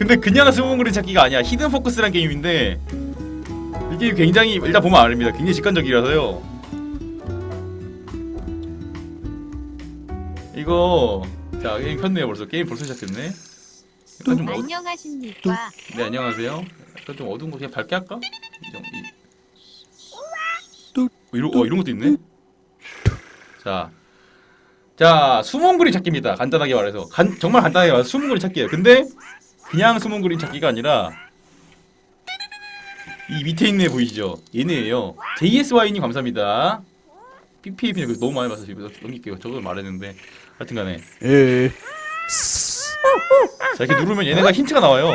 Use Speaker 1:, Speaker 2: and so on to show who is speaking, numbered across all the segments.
Speaker 1: 근데 그냥 숨은 그림 찾기가 아니야. 히든 포커스란 게임인데 이게 굉장히 일단 보면 압니다. 굉장히 직관적이라서요. 이거 자 게임 켰네요 벌써 게임 벌써 시작됐네. 약간 좀 어,
Speaker 2: 안녕하십니까?
Speaker 1: 네 안녕하세요. 약간 좀 어두운 거 그냥 밝게 할까? 이 정- 이- 어, 이런 어 이런 것도 있네. 자, 자 숨은 그림 찾기입니다. 간단하게 말해서 간, 정말 간단하게 말해서 숨은 그림 찾기예요. 근데 그냥 숨은 그림 찾기가 아니라 이 밑에 있는 애 보이시죠? 얘네예요. JSY님 감사합니다. PPAP는 그래서 너무 많이 봤어서 집에서 넘길게요. 저도 말했는데 하여튼간에 에자 이렇게 누르면 얘네가 힌트가 나와요.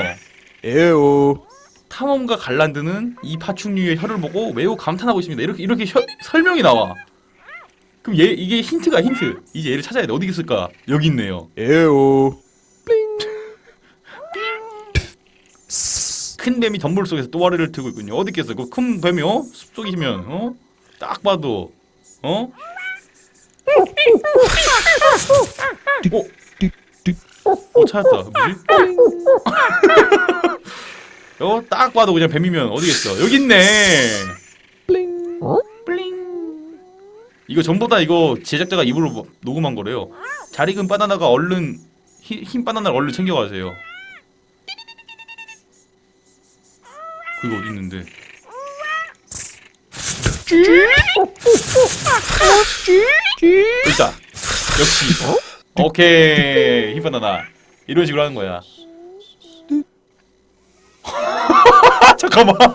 Speaker 3: 에오
Speaker 1: 탐험가 갈란드는 이 파충류의 혀를 보고 매우 감탄하고 있습니다. 이렇게 이렇게 혀- 설명이 나와. 그럼 얘 이게 힌트가 힌트. 이제 얘를 찾아야 돼. 어디 있을까? 여기 있네요.
Speaker 3: 에오
Speaker 1: 큰 뱀이 덤불 속에서 또아리를 트고 있군요. 어디 있겠어? 그 큰 뱀이 어? 숲속이시면 어? 딱 봐도 어? 어? 어 찾았다. 뭐지? 어? 딱 봐도 그냥 뱀이면 어디겠어? 여기 있네. 블링. 이거 전부 다 이거 제작자가 입으로 뭐- 녹음한 거래요. 잘 익은 바나나가 얼른 히- 흰 바나나를 얼른 챙겨가세요. 그거 어디 있는데? 있다. 역시. 오케이. 흰 바나나. 이런 식으로 하는 거야. 잠깐만.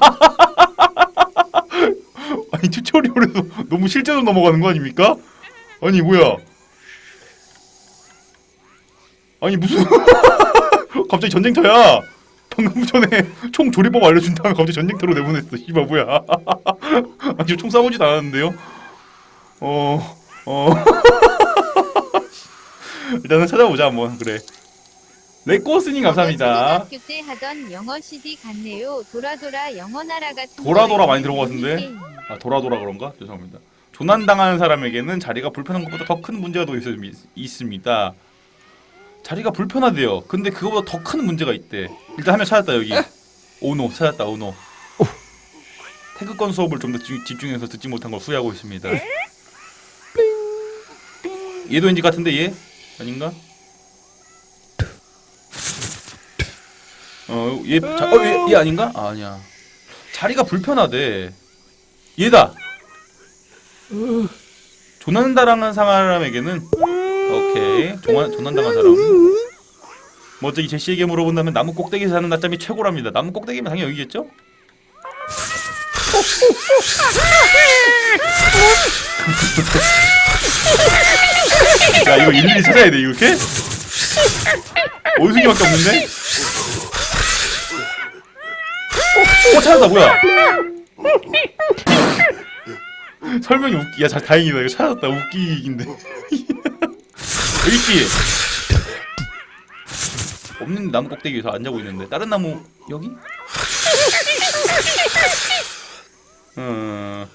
Speaker 1: 아니 튜토리얼에서 너무 실제로 넘어가는 거 아닙니까? 아니 뭐야? 아니 무슨 갑자기 전쟁터야? 방금 전에 총 조리법 알려준 다음에 갑자기 전쟁터로 내보냈어. 씨발 뭐야? 아니 총 쏴보지도 않았는데요? 어 어. 일단은 찾아보자 한번 그래. 레꼬스님 감사합니다.
Speaker 2: 초등학교 때 하던 영어 CD 같네요. 도라도라 영어 나라 같은.
Speaker 1: 도라도라
Speaker 2: 거
Speaker 1: 많이
Speaker 2: 있는
Speaker 1: 들어봤는데?
Speaker 2: 미니게임.
Speaker 1: 아 돌아돌아 그런가? 죄송합니다. 조난당하는 사람에게는 자리가 불편한 것보다 더 큰 문제가 더 있, 있습니다. 자리가 불편하대요. 근데 그거보다 더 큰 문제가 있대. 일단 하면 찾았다 여기. 오노 찾았다 오노. 태극권 수업을 좀 더 집중해서 듣지 못한 걸 후회하고 있습니다. 얘도 왠지 같은데 얘 아닌가? 어얘 어, 얘, 얘 아닌가? 아, 아니야. 자리가 불편하대. 얘다. 조난당한 사람에게는 오케이 조난 조난당한 사람. 먼저 이 제시에게 물어본다면 나무 꼭대기에서 사는 낮잠이 최고랍니다. 나무 꼭대기면 당연히 여기겠죠? 야 이거 일일이 찾아야 돼 이렇게? 원숭이밖에 없는데? 어 찾았다 뭐야? 설명이 웃기. 야, 잘 다행이다. 이거 찾았다. 웃기긴데. 있지. 없는 나무 꼭대기에서 앉아고 있는데 다른 나무 여기? 어.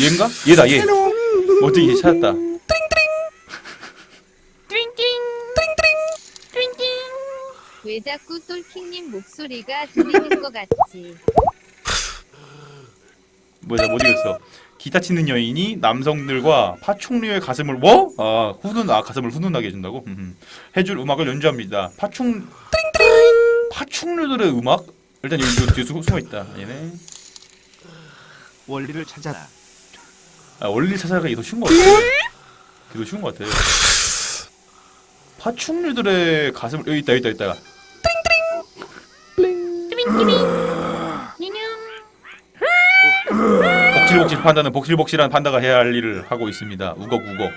Speaker 1: 얘인가? 얘다 얘. 어떻게 얘 찾았다.
Speaker 2: 왜 자꾸 솔킹님 목소리가 들리는 것 같지?
Speaker 1: 뭐야 못 이겼어. 기타 치는 여인이 남성들과 파충류의 가슴을 뭐? 아 훈훈 아 가슴을 훈훈하게 해준다고? 음, 해줄 음악을 연주합니다. 파충 파충류들의 음악? 일단 여기 저 뒤에 숨- 숨어 있다. 얘네.
Speaker 4: 원리를 찾아라.
Speaker 1: 아, 원리 찾아가기 더 쉬운 것 같아. 그게 더 쉬운 것 같아. 파충류들의 가슴을 여기 있다 여기 있다 여기 있다. 복실복실 판다는 복실복실한 판다가 해야 할 일을 하고 있습니다. 우걱우걱.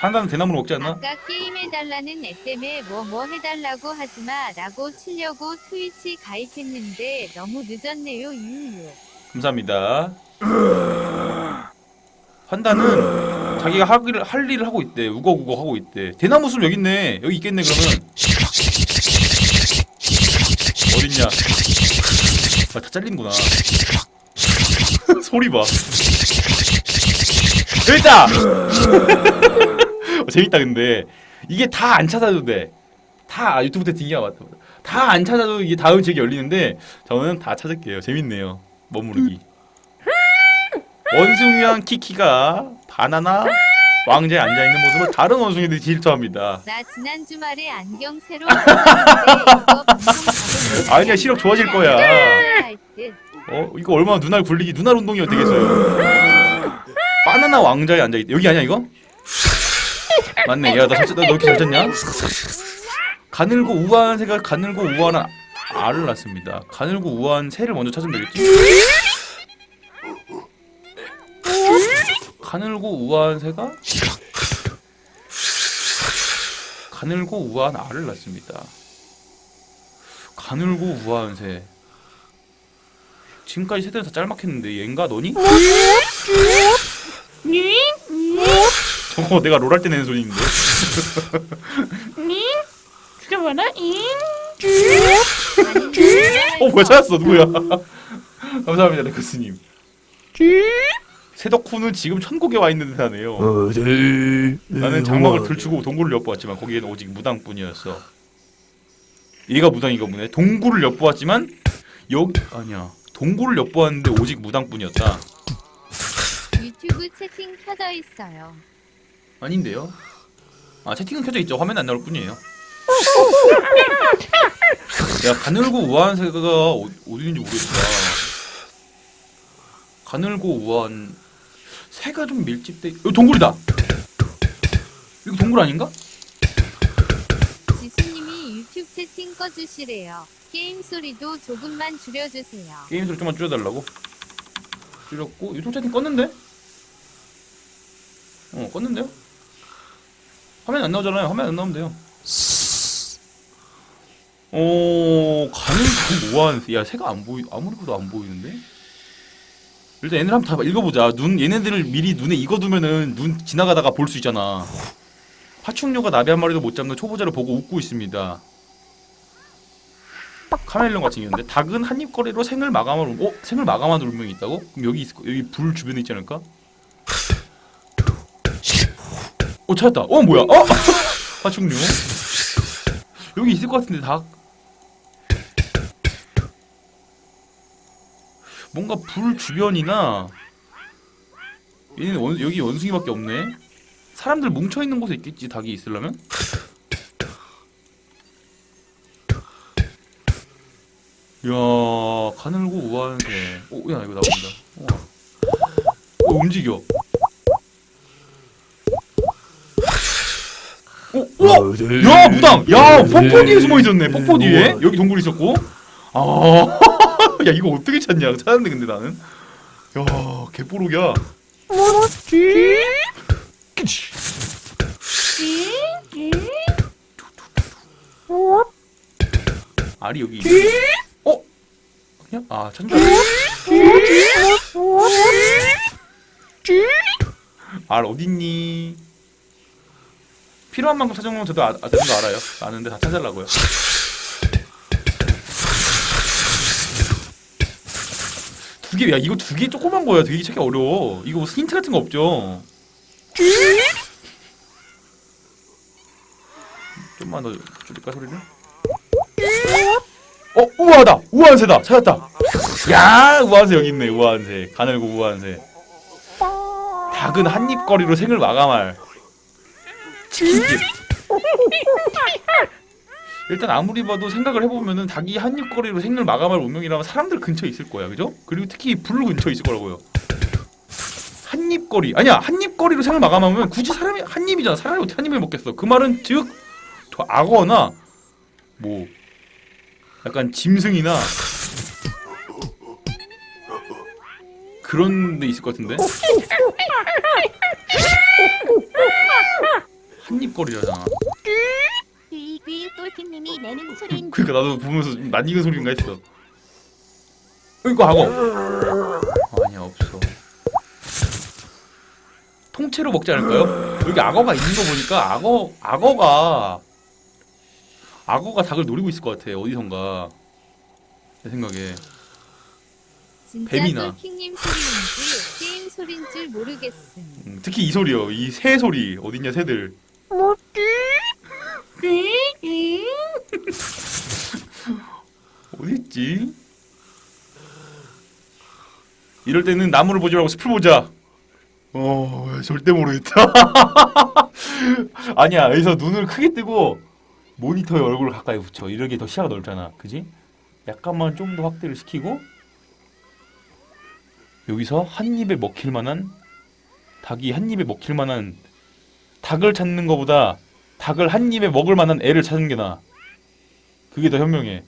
Speaker 1: 판다는 대나무를 먹지 않나?
Speaker 2: 아까 게임 해달라는 애 때문에 뭐 뭐 해달라고 하지마 라고 치려고 트위치 가입했는데 너무 늦었네요 유유.
Speaker 1: 감사합니다. 판다는 자기가 할 일을, 할 일을 하고 있대. 우걱우걱 하고 있대. 대나무 숲 여기 있네. 여기 있겠네 그러면. 어딨냐? 아, 다 잘리는구나. 소리 봐. 있다. 어, 재밌다 근데 이게 다 안 찾아도 돼. 다 유튜브 채팅이야 맞다. 다 안 찾아도 이게 다음 지역이 열리는데 저는 다 찾을게요. 재밌네요. 머무르기. 원숭이랑 키키가 바나나 왕자에 앉아 있는 모습을 다른 원숭이들이 질투합니다.
Speaker 2: 나 지난 주말에 안경 새로 샀는데 이거 방송
Speaker 1: 아니야 시력 좋아질 거야. 어 이거 얼마나 눈알 굴리기 눈알 운동이 되겠어요. 바나나 왕자에 앉아 있. 여기 아니야 이거? 맞네. 야나 잘, 너 이렇게 잘 쳤냐? 가늘고 우아한 새가 가늘고 우아한 알을 낳습니다. 가늘고 우아한 새를 먼저 찾으면 되겠지? 가늘고 우아한 새가 가늘고 우아한 알을 낳습니다. 가늘고 우아한 새. 지금까지 새들은 다 짤막했는데 얘인가 너니? 저거 내가 롤 할 때 내는 소리인데.
Speaker 4: 죽여봐라
Speaker 1: 잉어 뭐야 찾았어 누구야? 감사합니다 레크스님. 새덕후는 지금 천국에 와 있는 듯하네요.
Speaker 3: 어제
Speaker 1: 나는 장막을 들추고 동굴을 엿보았지만 거기에는 오직 무당뿐이었어. 얘가 무당이가 보네. 동굴을 엿보았지만 여기 아니야. 동굴을 엿보았는데 오직 무당뿐이었다.
Speaker 2: 유튜브 채팅 켜져 있어요.
Speaker 1: 아닌데요? 아 채팅은 켜져 있죠. 화면 안 나올 뿐이에요. 야 가늘고 우아한 새가 어- 어디 있는지 모르겠다. 가늘고 우아한 새가 좀 밀집돼. 여기 동굴이다. 이거 동굴 아닌가?
Speaker 2: 유튜브 채팅 꺼주시래요. 게임 소리도 조금만 줄여주세요.
Speaker 1: 게임 소리 좀만 줄여달라고. 줄였고 유통 채팅 껐는데? 어 껐는데요? 화면 안 나오잖아요. 화면 안 나오면 돼요. 어 우아한 새. 야 새가 안 보이 아무리 봐도 안 보이는데? 일단 얘네를 한번 다 읽어보자. 눈 얘네들을 미리 눈에 익어두면은 눈 지나가다가 볼 수 있잖아. 파충류가 나비 한 마리도 못 잡는 초보자를 보고 웃고 있습니다. 카멜레온 같은 경우인데 닭은 한입거리로 생을 마감한 울- 어? 생을 마감한 울명이 있다고? 그럼 여기 있을 거 여기 불 주변에 있지 않을까? 어 찾았다. 어 뭐야? 어? 파충류. 여기 있을 것 같은데 닭. 뭔가 불 주변이나 얘는 원, 여기 원숭이밖에 없네. 사람들 뭉쳐 있는 곳에 있겠지 닭이 있으려면? 야 가늘고 우아한 새. 오, 야 이거 나온다. 우와. 어, 움직여. 오, 우와! 야 무당! 야 폭포 뒤에 숨어 있었네. 폭포 뒤에 여기 동굴 있었고. 아, 야 이거 어떻게 찾냐? 찾았네 근데 나는. 야 개뽀록이야. 알이 여기. 있네. 어? 그냥 아 알았어. 알 어딨니? 필요한 만큼 찾아놓으면 저도 아, 아, 되는 거 알아요. 아는데 다 찾으려고요. 두 개, 야 이거 두 개 조그만 거야. 되게 찾기 어려워. 이거 무슨 힌트 같은 거 없죠? 좀만 더 줄일까 소리를? 어 우아하다. 우아한 새다. 찾았다. 야 우아한 새 여기 있네. 우아한 새. 가늘고 우아한 새. 닭은 한입거리로 생을 마감할 치킨집. 일단 아무리 봐도 생각을 해보면은 닭이 한입거리로 생을 마감할 운명이라면 사람들 근처에 있을 거야, 그죠? 그리고 특히 불 근처에 있을 거라고요. 한입거리 아니야 한입거리로 생을 마감하면 굳이 사람이 한입이잖아. 사람이 어떻게 한입을 먹겠어? 그 말은 즉저 악어나 뭐 약간 짐승이나 그런 데 있을 것 같은데. 한입거리잖아. 그러니까 나도 보면서 좀 낯익은 소리인가 했어. 어, 이거 악어. 아니야 없어. 통째로 먹지 않을까요? 여기 악어가 있는 거 보니까 악어 악어가 악어가 닭을 노리고 있을 것 같아 어디선가 내 생각에.
Speaker 2: 진짜
Speaker 1: 뱀이나.
Speaker 2: 똘킹님 소리인지 게임 소린 줄 모르겠음.
Speaker 1: 음, 특히 이 소리요. 이 새 소리 어딨냐 새들. 있지? 이럴 때는 나무를 보지 말고 숲을 보자. 어, 절대 모르겠다. 아니야, 여기서 눈을 크게 뜨고 모니터에 얼굴을 가까이 붙여. 이러게 더 시야가 넓잖아, 그지? 약간만 좀 더 확대를 시키고 여기서 한 입에 먹힐 만한 닭이 한 입에 먹힐 만한 닭을 찾는 것보다 닭을 한 입에 먹을 만한 애를 찾는 게 나아. 그게 더 현명해.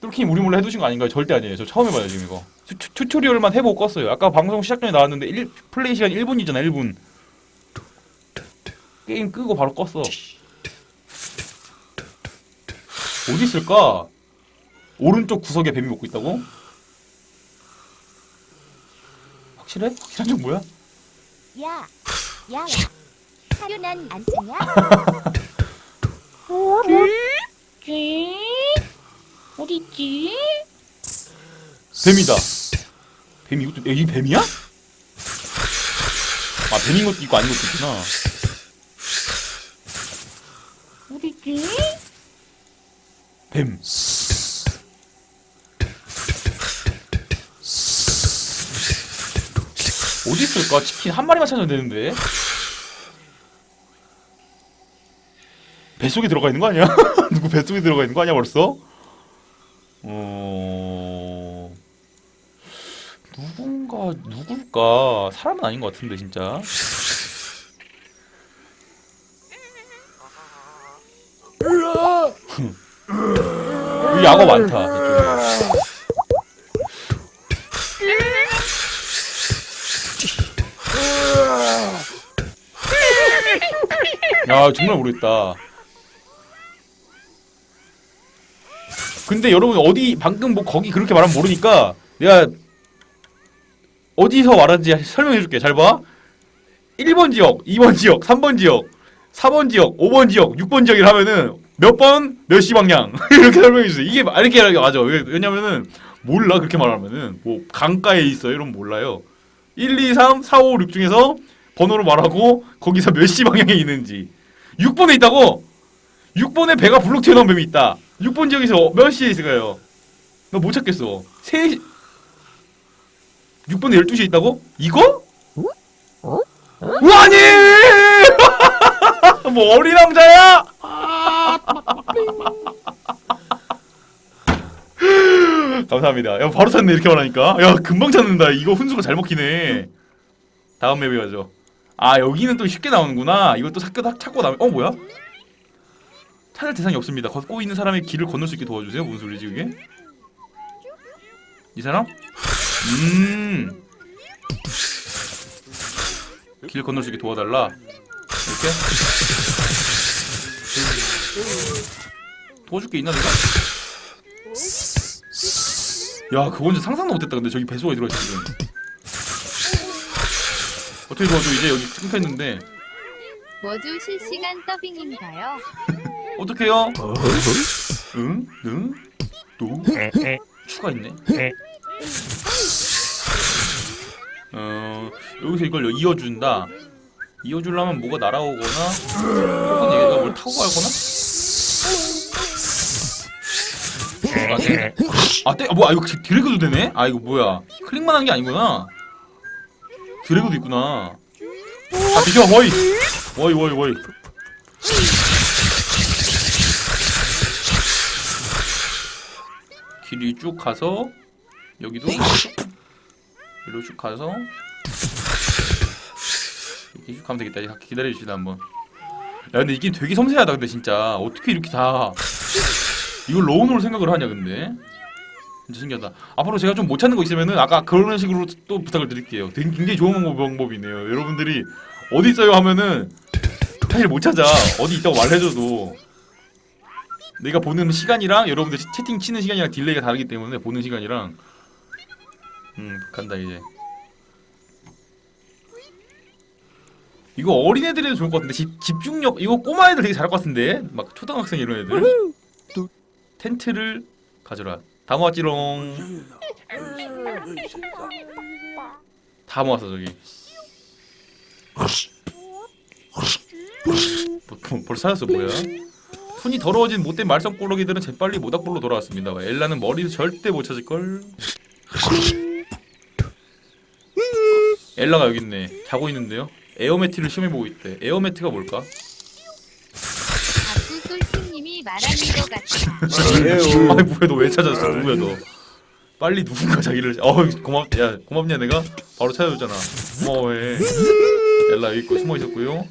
Speaker 1: 뚫킴 우리 몰래 해두신 거 아닌가요? 절대 아니에요. 저 처음 해봐요 지금 이거. 튜, 튜, 튜토리얼만 해보고 껐어요. 아까 방송 시작 전에 나왔는데 일, 플레이 시간 1분이잖아 1분. 게임 끄고 바로 껐어. 어디 있을까? 오른쪽 구석에 뱀이 먹고 있다고? 확실해? 확실한 정 뭐야?
Speaker 4: 야, 야, 사료 난안 쓰냐?
Speaker 5: 쥐? 어디 있지?
Speaker 1: 뱀이다. 뱀이 이것도 야, 이 뱀이야? 아 뱀인 것도 있고 아닌 것도 있구나.
Speaker 5: 있지?
Speaker 1: 뱀. 어디 있을까? 치킨 한 마리만 찾아도 되는데. 뱃속에 들어가 있는 거 아니야? 누구 뱃속에 들어가 있는 거 아니야 벌써? 어... 누군가 누굴까? 사람은 아닌 것 같은데 진짜. 여기 약어 많다 이쪽에. 야 정말 모르겠다. 근데 여러분 어디 방금 뭐 거기 그렇게 말하면 모르니까 내가 어디서 말하는지 설명해 줄게. 잘 봐. 1번 지역, 2번 지역, 3번 지역, 4번 지역, 5번 지역, 6번 지역이라 하면은 몇 번, 몇 시 방향 이렇게 설명해 주세요. 이게 이렇게 하는 게 맞아. 왜- 왜냐면은 몰라 그렇게 말하면은 뭐 강가에 있어 이러면 몰라요. 1, 2, 3, 4, 5, 6 중에서 번호로 말하고 거기서 몇 시 방향에 있는지 6번에 있다고 6번에 배가 불룩 튀어나온 뱀이 있다 6번 지역에서 몇 시에 있을까요? 나 못 찾겠어 3시 6번에 12시에 있다고? 이거? 아니! 뭐 어린 왕자야? 감사합니다. 야 바로 찾네 이렇게 말하니까. 야 금방 찾는다. 이거 훈수가 잘 먹히네. 다음 맵에 가죠. 아 여기는 또 쉽게 나오는구나. 이것도 찾고 찾고 나면 어 뭐야? 찾을 대상이 없습니다. 걷고 있는 사람의 길을 건널 수 있게 도와주세요. 무슨 소리지 그게? 이 사람? 음. 길 건널 수 있게 도와달라. 이렇게? 도와줄 게 있나 내가? 야 그건 진짜 상상도 못했다 근데 저기 배수가 들어있어 지금 어떻게 도와줘 이제 여기 끊겨있는데
Speaker 2: 모두 실시간 더빙인가요?
Speaker 1: 어떡해요? 응? 응? 또? 추가 있네 어 여기서 이걸 이어준다 이어주려면 뭐가 날아오거나 혹은 얘가 뭘 타고 가거나 아, 네. 아, 떼, 아, 뭐야, 이거 드래그도 되네? 아, 이거 뭐야. 클릭만 한게 아니구나. 드래그도 있구나. 아, 비켜, 워이! 워이, 워이, 워이. 길이 쭉 가서, 여기도, 여기로 쭉 가서, 이렇게 쭉 가면 되겠다. 기다려주시다, 한번. 야, 근데 이게 되게 섬세하다, 근데 진짜. 어떻게 이렇게 다. 이걸 로운으로 생각을 하냐 근데? 진짜 신기하다. 앞으로 제가 좀 못 찾는 거 있으면은 아까 그런 식으로 또 부탁을 드릴게요. 되게 굉장히 좋은 방법, 방법 이네요. 여러분들이 어디 있어요 하면은 사실 못 찾아. 어디 있다고 말해줘도. 내가 보는 시간이랑 여러분들 채팅 치는 시간이랑 딜레이가 다르기 때문에 보는 시간이랑. 음 간다 이제. 이거 어린애들에도 좋을 것 같은데. 집, 집중력 이거 꼬마 애들 되게 잘할 것 같은데? 막 초등학생 이런 애들 텐트를 가져라. 다 모았지롱. 다 모았어 저기. 뭐, 뭐, 벌써 찾았어 뭐야? 손이 더러워진 못된 말썽꾸러기들은 재빨리 모닥불로 돌아왔습니다. 엘라는 머리도 절대 못 찾을 걸. 엘라가 여기 있네. 자고 있는데요. 에어매트를 시험해 보고 있대. 에어매트가 뭘까?
Speaker 2: 말하는 것 같아.
Speaker 1: 아니 뭐야 너 왜 찾았어? 누구야 너? 빨리 누군가 자기를 어 고맙 야 고맙냐 내가 바로 찾아줬잖아. 고마워해. 엘라 여기 있고 숨어 있었고요.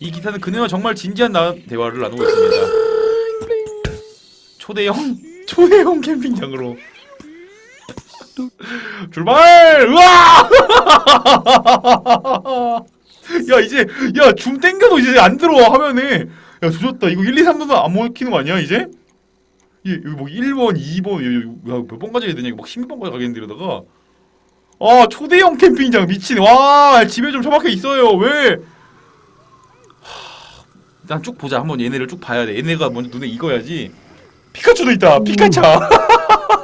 Speaker 1: 이 기사는 그녀와 정말 진지한 나, 대화를 나누고 있습니다. 초대형 초대형 캠핑장으로 출발! 우와! 야 이제 야줌 땡겨도 이제 안 들어와 화면에 야 조졌다. 이거 1, 2, 3번도 안 먹히는 거 아니야 이제? 이 여기 뭐 1번, 2번 몇 번까지 해야 되냐? 막 16번까지 가겠는데 이러다가. 아 초대형 캠핑장 미친. 와 집에 좀 처박혀 있어요. 왜? 하, 일단 쭉 보자. 한번 얘네를 쭉 봐야 돼. 얘네가 먼저 눈에 익어야지. 피카츄도 있다. 피카차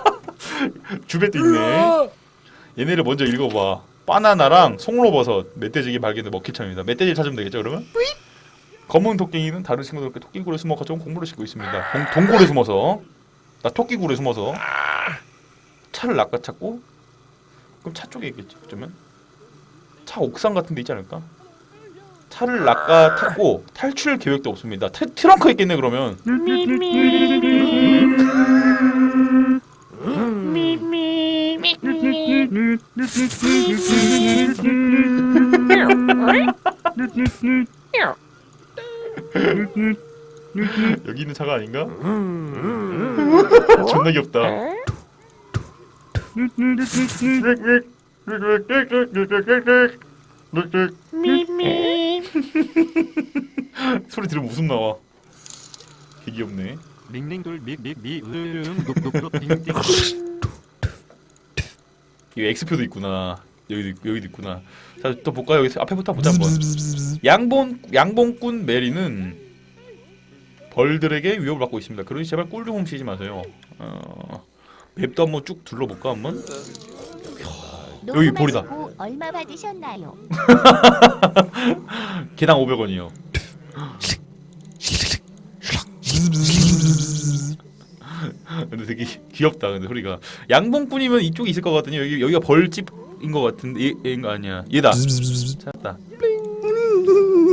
Speaker 1: 주베도 있네. 얘네를 먼저 읽어봐. 바나나랑 송로버섯 멧돼지기 발견된 먹히참입니다. 멧돼지 찾으면 되겠죠 그러면? 검은 토끼는 다른 친구들과 토끼굴에 숨어 가져온 공물을 싣고 있습니다 동, 동굴에 숨어서 나 토끼굴에 숨어서 차를 낚아찼고 그럼 차 쪽에 있겠지 어쩌면 차 옥상 같은 데 있지 않을까? 차를 낚아 탔고 탈출 계획도 없습니다 트, 트렁크에 있겠네 그러면 여기 있는 차가 아닌가? 존나 귀엽다. 소리 들으면 웃음 나와. 개 귀엽네.
Speaker 6: 링링돌 믹믹미 으응 녹녹녹 띵띵
Speaker 1: 이거 X표도 있구나 여기도 여기도 있구나 자 또 볼까요 여기 앞에부터 보자 한번 양봉 양봉꾼 메리는 벌들에게 위협을 받고 있습니다. 그러니 제발 꿀 좀 훔치지 마세요. 어, 맵도 한번 쭉 둘러볼까 한번? 여기 볼이다.
Speaker 4: 녹음하시고 얼마 받으셨나요?
Speaker 1: 개당 500원이요. 근데 되게 귀엽다. 근데 소리가 양봉꾼이면 이쪽에 있을 것 같더니 여기 여기가 벌집 인것 같은데 얘, 얘가 아니야. 얘다. 찾았다.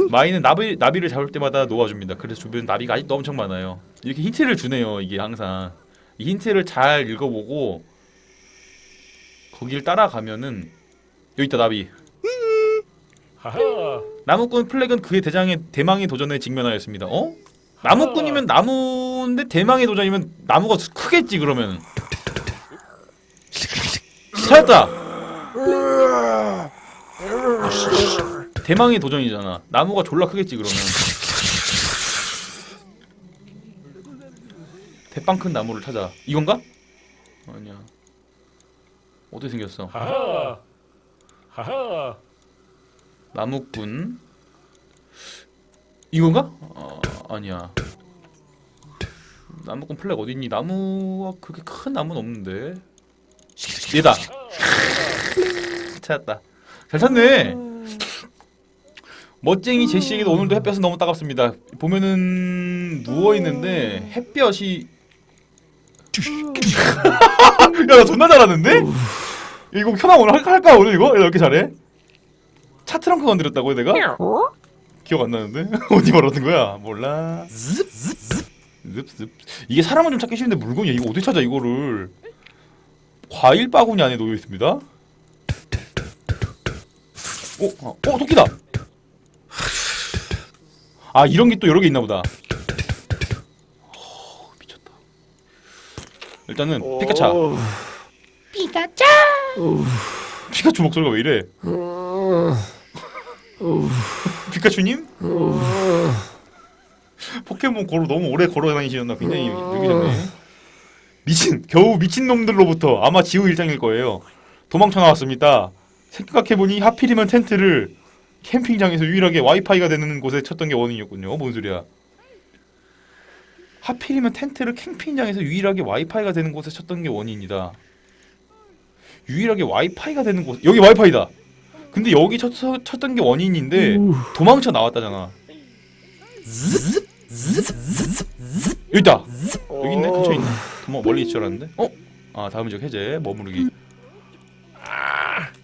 Speaker 1: 마이는 나비 나비를 잡을 때마다 놓아줍니다. 그래서 주변 나비가 아직도 엄청 많아요. 이렇게 힌트를 주네요. 이게 항상 이 힌트를 잘 읽어보고 거기를 따라가면은 여기 있다 나비. 나무꾼 플렉은 그의 대장의 대망의 도전에 직면하였습니다. 어? 나무꾼이면 나무인데 대망의 도전이면 나무가 크겠지 그러면. 찾았다. 대망의 도전이잖아. 나무가 졸라 크겠지 그러면. 대빵 큰 나무를 찾아. 이건가? 아니야. 어떻게 생겼어? 나무꾼. 이건가? 어, 아니야. 나무꾼 플렉 어디 있니? 나무가 그렇게 큰 나무는 없는데. 얘다. 찾았다. 잘 찾네. 멋쟁이 제시에게도 오늘도 햇볕은 너무 따갑습니다. 보면은 누워 있는데 햇볕이 야, 나 존나 잘하는데? 이거 현아 오늘 할까, 할까 오늘 이거? 야, 나 이렇게 잘해? 차 트렁크 건드렸다고 내가? 기억 안 나는데? 어디 말하는 거야? 몰라. 습습 이게 사람은 좀 찾기 쉬운데 물건이야. 이거 어떻게 찾아 이거를? 과일 바구니 안에 놓여 있습니다. 어, 어, 어 토끼다. 아 이런 게 또 여러 개 있나 보다. 어, 미쳤다. 일단은 피카차.
Speaker 5: 피카츄
Speaker 1: 피카츄 목소리가 왜 이래? 피카츄님? 포켓몬 걸어 너무 오래 걸어 다니시셨나 굉장히 늙으셨네. 미친 겨우 미친 놈들로부터 아마 지우 일장일 거예요. 도망쳐 나왔습니다. 생각해 보니 하필이면 텐트를 캠핑장에서 유일하게 와이파이가 되는 곳에 쳤던 게 원인이었군요. 어, 뭔 소리야? 하필이면 텐트를 캠핑장에서 유일하게 와이파이가 되는 곳에 쳤던 게 원인이다. 유일하게 와이파이가 되는 곳 여기 와이파이다. 근데 여기 쳤, 쳤던 게 원인인데 도망쳐 나왔다잖아. 여기 있다. 여기 있네. 근처에 있네. 뭐 멀리 있을 줄 알았는데. 어? 아 다음 지역 해제 머무르기.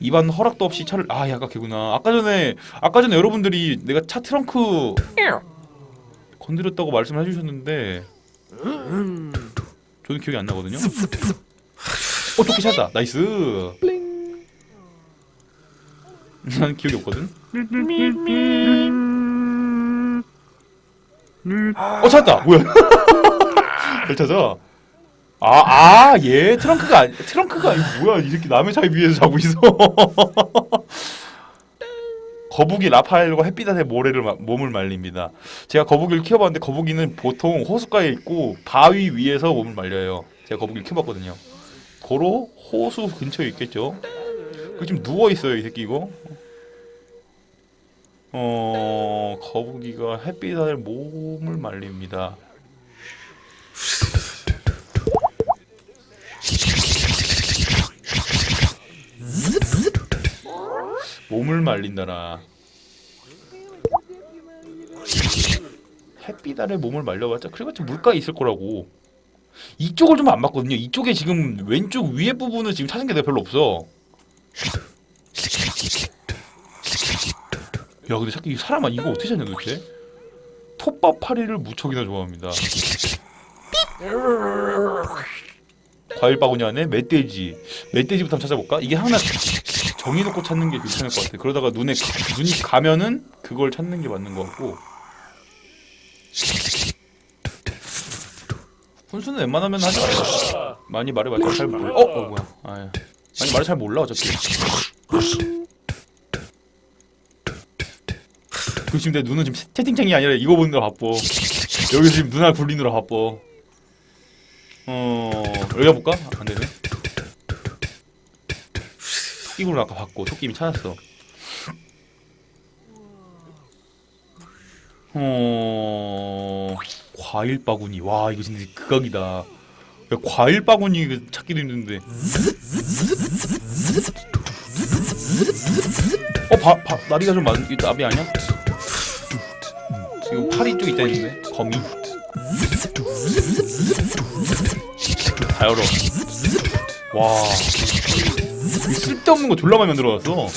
Speaker 1: 입안 허락도 없이 차를 아 야가 개구나. 아까 전에 아까 전에 여러분들이 내가 차 트렁크 건드렸다고 말씀을 해주셨는데 저는 기억이 안 나거든요. 어 조끼 찾았다. 나이스. 난 기억이 없거든. 어 찾았다. 뭐야? 잘 찾아. 아, 아, 얘 트렁크가 아니, 트렁크가 아니 뭐야? 이 새끼 남의 차 위에서 자고 있어. 거북이 라파엘과 햇빛 아래 모래를 마- 몸을 말립니다. 제가 거북이를 키워봤는데 거북이는 보통 호숫가에 있고 바위 위에서 몸을 말려요. 제가 거북이를 키워봤거든요. 고로 호수 근처에 있겠죠. 그 지금 누워 있어요, 이 새끼 이거. 어, 거북이가 햇빛 아래 몸을 말립니다. 몸을 말린다라. 햇빛 아래 몸을 말려봤자 그래봤자 물가에 있을 거라고. 이쪽을 좀안 봤거든요. 이쪽에 지금 왼쪽 위에 부분은 지금 찾은 게 내가 별로 없어. 야 근데 자꾸 이 사람 아 이거 어떻게 찾냐 도대체? 톱밥 파리를 무척이나 좋아합니다. 과일 바구니 안에 멧돼지. 멧돼지부터 한번 찾아볼까? 이게 하나 정해놓고 찾는 게 괜찮을 것 같아. 그러다가 눈에 가- 눈이 가면은 그걸 찾는 게 맞는 것 같고. 훈수는 웬만하면 하지 말자. 많이 말해봤자 잘 몰라. 어, 어 뭐야? 아, 많이 말을 잘 몰라 어차피. 그 지금 내 눈은 지금 채- 채팅창이 아니라 이거 보느라 바빠. 여기 지금 눈알 굴리느라 바빠. 어 여기 가 볼까? 안 되네. 토끼굴을 아까 봤고 토끼미 찾았어. 어 과일 바구니 와 이거 진짜 극악이다. 야, 과일 바구니 찾기도 힘든데. 어, 바, 바, 나비가 좀이 나비 아니야? 지금 팔이 쪽 있다 했는데 거미. 다 열어. 와. 이 쓸데없는 거 졸라 많이 만들어놨어. 어,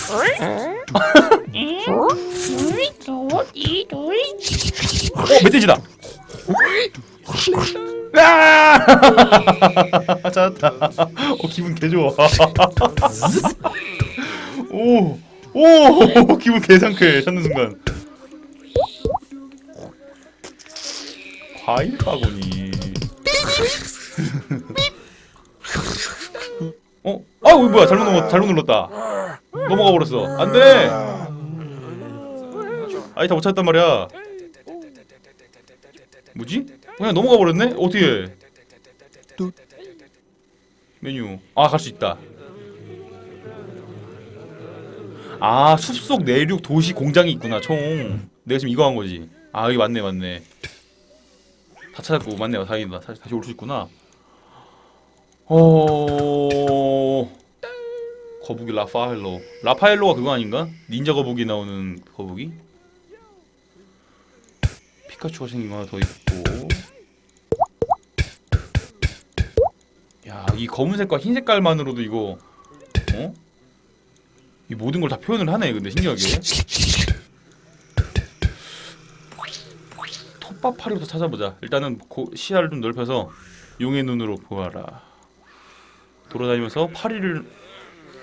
Speaker 1: 멧돼지다. 아! 찾았다. 어, 기분 개 좋아. 오, 오, 기분 개 상쾌. 찾는 순간. 과일 바구니. 어? 아, 뭐야? 잘못 넘어, 잘못 눌렀다. 넘어가 버렸어. 안 돼. 아니 다못 찾았단 말이야. 뭐지? 그냥 넘어가 버렸네? 어떻게 해? 메뉴. 아, 갈 수 있다. 아, 숲속 내륙 도시 공장이 있구나, 총. 내가 지금 이거 한 거지. 아, 여기 맞네, 맞네. 다 찾았고, 맞네, 다행이다. 다시, 다시 올 수 있구나. 어... 거북이 라파엘로. 라파엘로가 그거 아닌가? 닌자 거북이 나오는 거북이? 피카츄가 생긴 거 하나 더 있고. 야, 이 검은색과 흰색깔만으로도 이거 어? 이 모든 걸 다 표현을 하네. 근데 신기하게. 톱밥 파리부터 찾아보자. 일단은 고, 시야를 좀 넓혀서 용의 눈으로 보아라. 돌아다니면서 파리를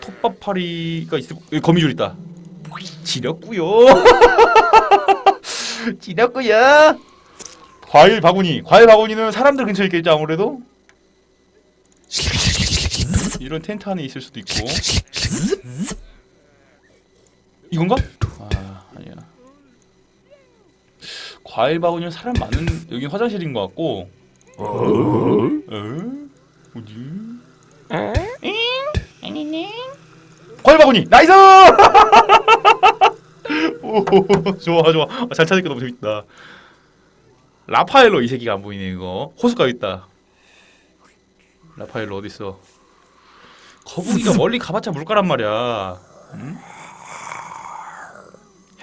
Speaker 1: 톱밥 파리가 있을 여기 거미줄 있다. 지렸구요. 지렸구요. 과일 바구니. 과일 바구니는 사람들 근처에 있겠죠 아무래도. 이런 텐트 안에 있을 수도 있고. 이건가? 아 아니야. 과일 바구니는 사람 많은 여기 화장실인 것 같고. 어? 어디? 과일 바구니 나이스! 오 좋아 좋아 아, 잘 찾으니까 너무 재밌다. 라파엘로 이 새끼가 안 보이네 이거 호수가 있다. 라파엘로 어디 있어? 거북이가 멀리 가봤자 물가란 말이야. 응?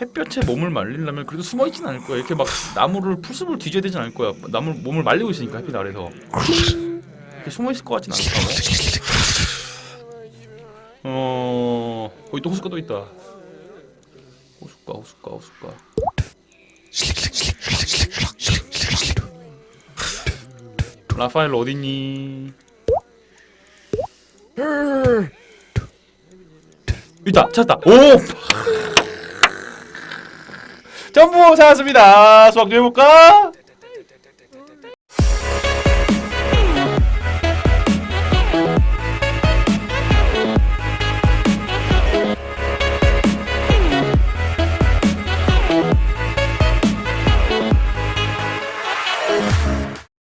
Speaker 1: 햇볕에 몸을 말리려면 그래도 숨어 있진 않을 거야. 이렇게 막 나무를 풀숲을 뒤져야 되진 않을 거야. 나무 몸을 말리고 있으니까 햇빛 아래서 이렇게 숨어 있을 것 같진 않다. 어 거기 또 호숫가 또 있다. 호숫가 호숫가 호숫가. 라파엘 어딨니? 있다 찾았다 오 점프 찾았습니다 수학 좀 해볼까?